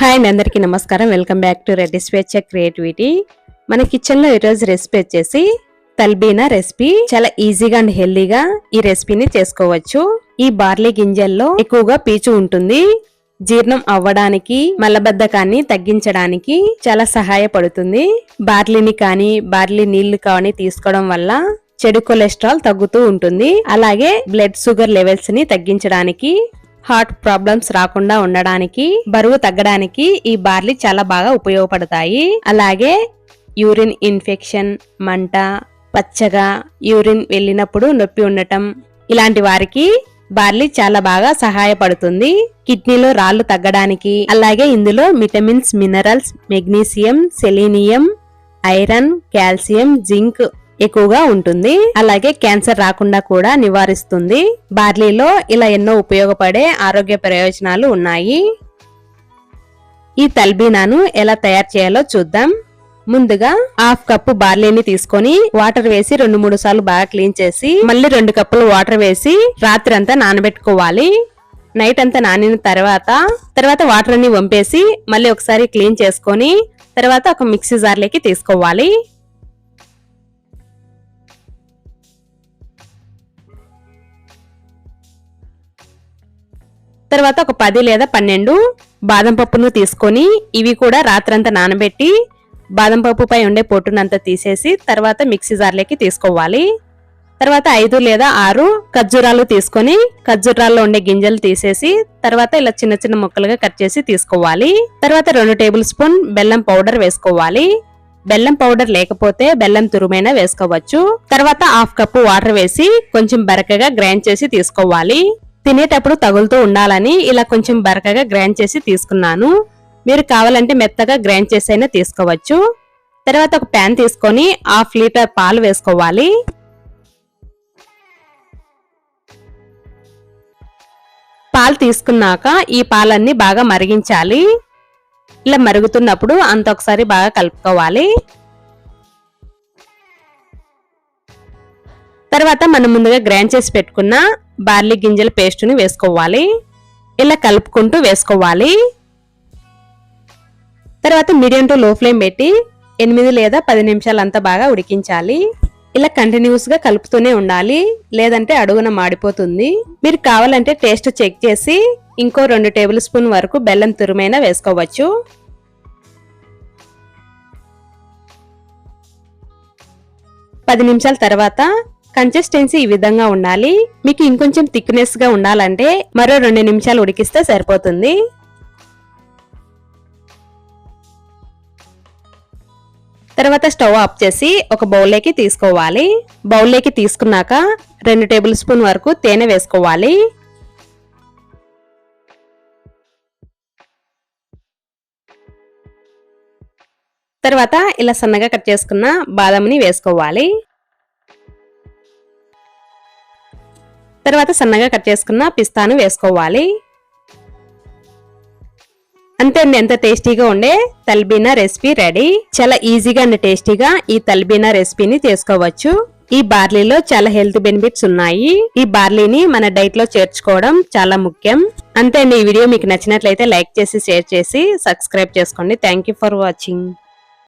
Hi అండి అందరికీ నమస్కారం. వెల్కమ్ బ్యాక్ టు రెడ్డి స్వేచ్ఛ క్రియేటివిటీ. మన కిచెన్లో ఈరోజు రెసిపీ వచ్చేసి తల్బీనా రెసిపీ. చాలా ఈజీగా అండ్ హెల్దీగా ఈ రెసిపీని చేసుకోవచ్చు. ఈ బార్లీ గింజల్లో ఎక్కువగా పీచు ఉంటుంది. జీర్ణం అవ్వడానికి మలబద్ధకాన్ని తగ్గించడానికి చాలా సహాయపడుతుంది. బార్లీని కానీ బార్లీ నీళ్ళు కానీ తీసుకోవడం వల్ల చెడు కొలెస్ట్రాల్ తగ్గుతూ ఉంటుంది. అలాగే బ్లడ్ షుగర్ లెవెల్స్ని తగ్గించడానికి హార్ట్ ప్రాబ్లమ్స్ రాకుండా ఉండడానికి బరువు తగ్గడానికి ఈ బార్లీ చాలా బాగా ఉపయోగపడతాయి. అలాగే యూరిన్ ఇన్ఫెక్షన్ మంట పచ్చగా యూరిన్ వెళ్ళినప్పుడు నొప్పి ఉండటం ఇలాంటి వారికి బార్లీ చాలా బాగా సహాయపడుతుంది. కిడ్నీలో రాళ్ళు తగ్గడానికి అలాగే ఇందులో vitamins minerals magnesium selenium iron calcium zinc ఎక్కువగా ఉంటుంది. అలాగే క్యాన్సర్ రాకుండా కూడా నివారిస్తుంది. బార్లీలో ఇలా ఎన్నో ఉపయోగపడే ఆరోగ్య ప్రయోజనాలు ఉన్నాయి. ఈ తల్బీనాను ఎలా తయారు చేయాలో చూద్దాం. ముందుగా హాఫ్ కప్పు బార్లీని తీసుకొని వాటర్ వేసి రెండు మూడు సార్లు బాగా క్లీన్ చేసి మళ్ళీ రెండు కప్పులు వాటర్ వేసి రాత్రి అంతా నానబెట్టుకోవాలి. నైట్ అంతా నానిన తర్వాత తర్వాత వాటర్ అన్ని వంపేసి మళ్ళీ ఒకసారి క్లీన్ చేసుకొని తర్వాత ఒక మిక్సీ జార్లోకి తీసుకోవాలి. తర్వాత ఒక పది లేదా పన్నెండు బాదం పప్పును తీసుకొని ఇవి కూడా రాత్రంతా నానబెట్టి బాదం పప్పుపై ఉండే పొట్టునంతా తీసేసి తర్వాత మిక్సీ జార్లోకి తీసుకోవాలి. తర్వాత ఐదు లేదా ఆరు ఖర్జూరాలు తీసుకొని ఖర్జూరాల్లో ఉండే గింజలు తీసేసి తర్వాత ఇలా చిన్న చిన్న ముక్కలుగా కట్ చేసి తీసుకోవాలి. తర్వాత రెండు టేబుల్ స్పూన్ బెల్లం పౌడర్ వేసుకోవాలి. బెల్లం పౌడర్ లేకపోతే బెల్లం తురుమైనా వేసుకోవచ్చు. తర్వాత హాఫ్ కప్పు వాటర్ వేసి కొంచెం బరకగా గ్రైండ్ చేసి తీసుకోవాలి. తినేటప్పుడు తగులుతూ ఉండాలని ఇలా కొంచెం బరకగా గ్రైండ్ చేసి తీసుకున్నాను. మీరు కావాలంటే మెత్తగా గ్రైండ్ చేసి అయినా తీసుకోవచ్చు. తర్వాత ఒక ప్యాన్ తీసుకొని హాఫ్ లీటర్ పాలు వేసుకోవాలి. పాలు తీసుకున్నాక ఈ పాలన్నీ బాగా మరిగించాలి. ఇలా మరుగుతున్నప్పుడు అంత ఒకసారి బాగా కలుపుకోవాలి. తర్వాత మనం ముందుగా గ్రైండ్ చేసి పెట్టుకున్న బార్లీ గింజల పేస్ట్ని వేసుకోవాలి. ఇలా కలుపుకుంటూ వేసుకోవాలి. తర్వాత మీడియం టు లో ఫ్లేమ్ పెట్టి ఎనిమిది లేదా పది నిమిషాలు అంతా బాగా ఉడికించాలి. ఇలా కంటిన్యూస్గా కలుపుతూనే ఉండాలి. లేదంటే అడుగున మాడిపోతుంది. మీరు కావాలంటే టేస్ట్ చెక్ చేసి ఇంకో రెండు టేబుల్ స్పూన్ వరకు బెల్లం తురుమైనా వేసుకోవచ్చు. పది నిమిషాల తర్వాత కన్సిస్టెన్సీ ఈ విధంగా ఉండాలి. మీకు ఇంకొంచెం థిక్నెస్గా ఉండాలంటే మరో రెండు నిమిషాలు ఉడికిస్తే సరిపోతుంది. తర్వాత స్టవ్ ఆఫ్ చేసి ఒక బౌల్లోకి తీసుకోవాలి. బౌల్లోకి తీసుకున్నాక రెండు టేబుల్ స్పూన్ వరకు తేనె వేసుకోవాలి. తర్వాత ఇలా సన్నగా కట్ చేసుకున్న బాదంని వేసుకోవాలి. తర్వాత సన్నగా కట్ చేసుకున్న పిస్తాను వేసుకోవాలి. అంతే అండి ఎంత టేస్టీగా ఉండే తల్బీనా రెసిపీ రెడీ. చాలా ఈజీగా అండ్ టేస్టీగా ఈ తల్బీనా రెసిపీని చేసుకోవచ్చు. ఈ బార్లీలో చాలా హెల్త్ బెనిఫిట్స్ ఉన్నాయి. ఈ బార్లీని మన డైట్లో చేర్చుకోవడం చాలా ముఖ్యం. అంతే అండి ఈ వీడియో మీకు నచ్చినట్లయితే లైక్ చేసి షేర్ చేసి సబ్స్క్రైబ్ చేసుకోండి. Thank for watching.